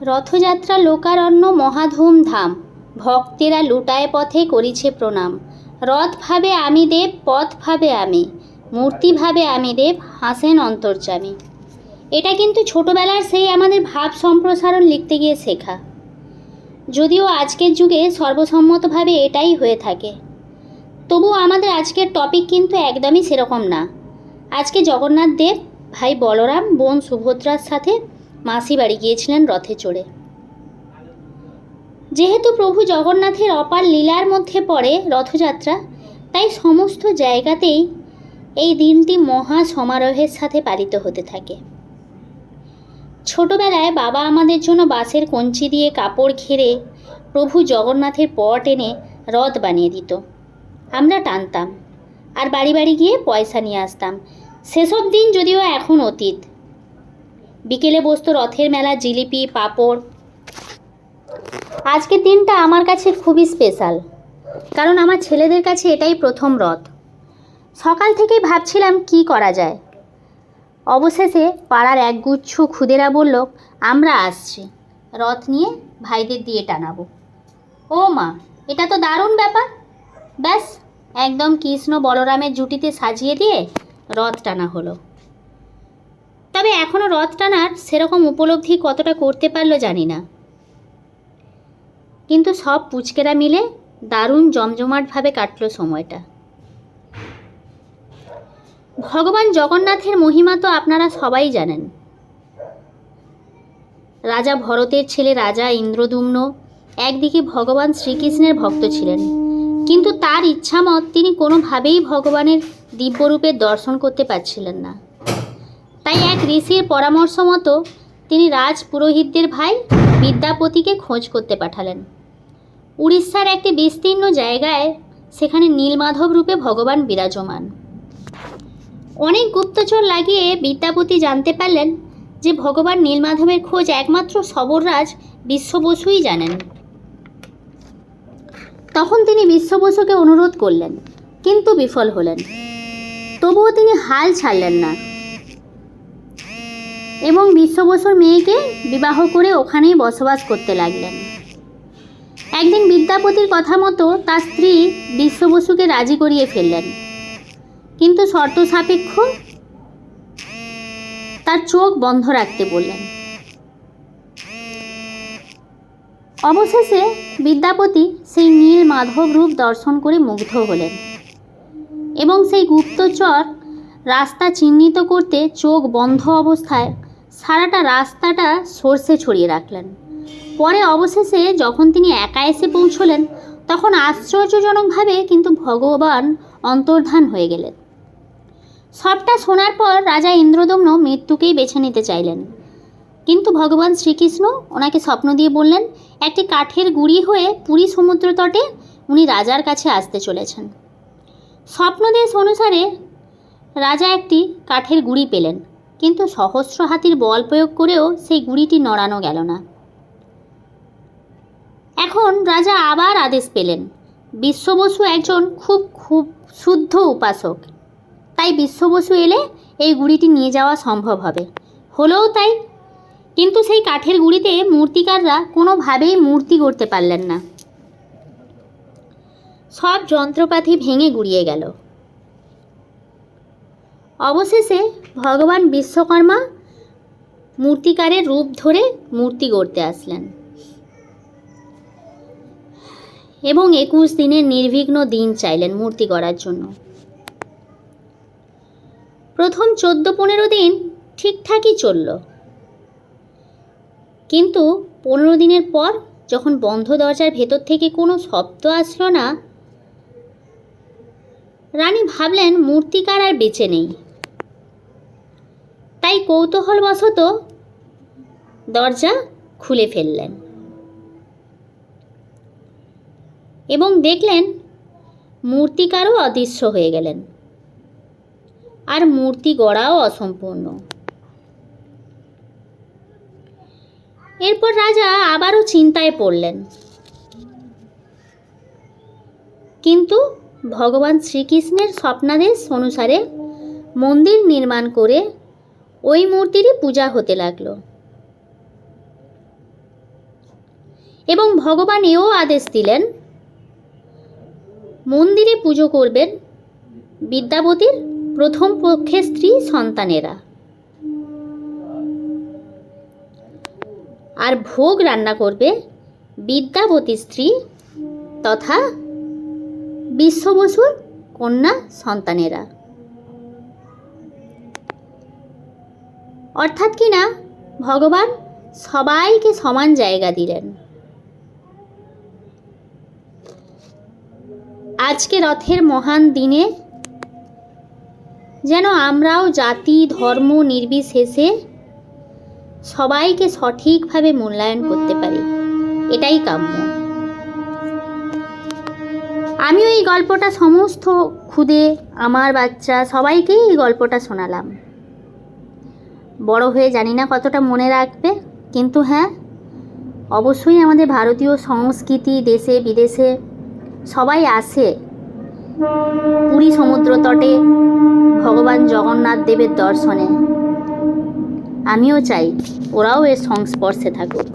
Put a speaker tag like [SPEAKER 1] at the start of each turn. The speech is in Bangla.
[SPEAKER 1] রথযাত্রা লোকারণ্য মহাধুমধাম ভক্তেরা লুটায় পথে করিছে প্রণাম। রথ ভাবে আমি দেব, পথ ভাবে আমি। মূর্তি ভাবে আমি দেব, হাসেন অন্তর্যামী। এটা কিন্তু ছোটবেলার সেই আমাদের ভাব সম্প্রসারণ লিখতে গিয়ে শেখা। যদিও আজকের যুগে সর্বসম্মতভাবে এটাই হয়ে থাকে। তবু আমাদের আজকের টপিক কিন্তু একদমই সেরকম না। আজকে জগন্নাথ দেব, ভাই বলরাম, বোন সুভদ্রার সাথে মাসি বাড়ি গিয়েছিলেন রথে চড়ে। যেহেতু প্রভু জগন্নাথের অপার লীলার মধ্যে পড়ে রথযাত্রা, তাই সমস্ত জায়গাতেই এই দিনটি মহা সমারোহের সাথে পালিত হতে থাকে। ছোটবেলায় বাবা আমাদের জন্য বাঁশের কঞ্চি দিয়ে কাপড় ঘিরে প্রভু জগন্নাথের পট এনে রথ বানিয়ে দিত। আমরা টানতাম, আর বাড়ি বাড়ি গিয়ে পয়সা নিয়ে আসতাম। সেসব দিন যদিও এখন অতীত বিকেলে বসতো রথের মেলা, জিলিপি, পাঁপড়। আজকের দিনটা আমার কাছে খুবই স্পেশাল, কারণ আমার ছেলেদের কাছে এটাই প্রথম রথ। সকাল থেকেই ভাবছিলাম কি করা যায়। অবশেষে পাড়ার একগুচ্ছ খুদেরা বলল, আমরা আসছি। রথ নিয়ে ভাইদের দিয়ে টানাবো। ও মা, এটা তো দারুণ ব্যাপার। ব্যাস, একদম কৃষ্ণ বলরামের জুটিতে সাজিয়ে দিয়ে রথ টানা হলো। তবে এখনও রথ টানার সেরকম উপলব্ধি কতটা করতে পারল জানি না। কিন্তু সব পুচকেরা মিলে দারুণ জমজমাটভাবে কাটলো সময়টা। ভগবান জগন্নাথের মহিমা তো আপনারা সবাই জানেন। রাজা ভরতের ছেলে রাজা ইন্দ্রদুম্ন একদিকে ভগবান শ্রীকৃষ্ণের ভক্ত ছিলেন, কিন্তু তার ইচ্ছামত তিনি কোনোভাবেই ভগবানের দিব্যরূপের দর্শন করতে পারছিলেন না। ঋষির পরামর্শ মতো তিনি রাজ পুরোহিতদের ভাই বিদ্যাপতিকে খোঁজ করতে পাঠালেন। উড়িষ্যার একটি বিস্তীর্ণ জায়গায় সেখানে নীলমাধব রূপে ভগবান বিরাজমান। অনেক গুপ্তচর লাগিয়ে বিদ্যাপতি জানতে পারলেন যে ভগবান নীলমাধবের খোঁজ একমাত্র সবররাজ বিশ্ববসুই জানেন। তখন তিনি বিশ্ববসুকে অনুরোধ করলেন, কিন্তু বিফল হলেন। তবুও তিনি হাল ছাড়লেন না। এবং বিশ্ববসুর মেয়েকে বিবাহ করে ওখানেই বসবাস করতে লাগলেন। একদিন বিদ্যাপতির কথা মতো তার স্ত্রী বিশ্ববসুকে রাজি করিয়ে ফেললেন। কিন্তু শর্ত সাপেক্ষ তার চোখ বন্ধ রাখতে বললেন। অবশেষে বিদ্যাপতি সেই নীল মাধব রূপ দর্শন করে মুগ্ধ হলেন এবং সেই গুপ্তচর রাস্তা চিহ্নিত করতে চোখ বন্ধ অবস্থায় সারাটা রাস্তাটা সর্ষে ছড়িয়ে রাখলেন। পরে অবশেষে যখন তিনি একা এসে পৌঁছলেন, তখন আশ্চর্যজনকভাবে কিন্তু ভগবান অন্তর্ধান হয়ে গেলেন। সবটা শোনার পর রাজা ইন্দ্রদম্ন মৃত্যুকেই বেছে নিতে চাইলেন। কিন্তু ভগবান শ্রীকৃষ্ণ ওনাকে স্বপ্ন দিয়ে বললেন, একটি কাঠের গুড়ি হয়ে পুরী সমুদ্র তটে উনি রাজার কাছে আসতে চলেছেন। স্বপ্নদেশ অনুসারে রাজা একটি কাঠের গুড়ি পেলেন। কিন্তু সহস্র হাতির বল প্রয়োগ করেও সেই গুড়িটি নড়ানো গেল না। এখন রাজা আবার আদেশ পেলেন, বিশ্ববসু একজন খুব খুব শুদ্ধ উপাসক। তাই বিশ্ববসু এলে এই গুড়িটি নিয়ে যাওয়া সম্ভব হবে। হলেও তাই, কিন্তু সেই কাঠের গুড়িতে মূর্তিকাররা কোনোভাবেই মূর্তি করতে পারলেন না। সব যন্ত্রপাতি ভেঙে গুড়িয়ে গেল। অবশেষে ভগবান বিশ্বকর্মা মূর্তিকারের রূপ ধরে মূর্তি গড়তে আসলেন। এবং একুশ দিনের নির্বিঘ্ন দিন চাইলেন মূর্তি গড়ার জন্য। প্রথম চোদ্দ পনেরো দিন ঠিকঠাকই চলল। কিন্তু পনেরো দিনের পর যখন বন্ধ দরজার ভেতর থেকে কোনো শব্দ আসলো না, রানী ভাবলেন মূর্তিকার আর বেঁচে নেই। তাই কৌতূহলবশত দরজা খুলে ফেললেন। এবং দেখলেন মূর্তিকারও অদৃশ্য হয়ে গেলেন। আর মূর্তি গড়াও অসম্পূর্ণ। এরপর রাজা আবারও চিন্তায় পড়লেন। কিন্তু ভগবান শ্রীকৃষ্ণের স্বপ্নাদেশ অনুসারে মন্দির নির্মাণ করে ওই মূর্তিরই পূজা হতে লাগল। এবং ভগবান এও আদেশ দিলেন, মন্দিরে পুজো করবেন বিদ্যাপতির প্রথম পক্ষের স্ত্রী সন্তানেরা। আর ভোগ রান্না করবে বিদ্যাপতির স্ত্রী তথা বিশ্ববসুর কন্যা সন্তানেরা। অর্থাৎ কি না? ভগবান সবাইকে সমান জায়গা দিলেন। আজকে রথের মহান দিনে যেন আমরাও জাতি, ধর্ম নির্বিশেষে সবাইকে সঠিকভাবে মূল্যায়ন করতে পারি। এটাই কাম্য। আমিও এই গল্পটা সমস্ত খুদে, আমার বাচ্চা সবাইকেই এই গল্পটা শোনালাম। বড় হয়ে জানি না কতটা মনে রাখবে, কিন্তু হ্যাঁ অবশ্যই আমাদের ভারতীয় সংস্কৃতি, দেশে, বিদেশে সবাই আসে পুরী সমুদ্র তটে ভগবান জগন্নাথ দেবের দর্শনে। আমিও চাই ওরাও এর সংস্পর্শে থাকুক।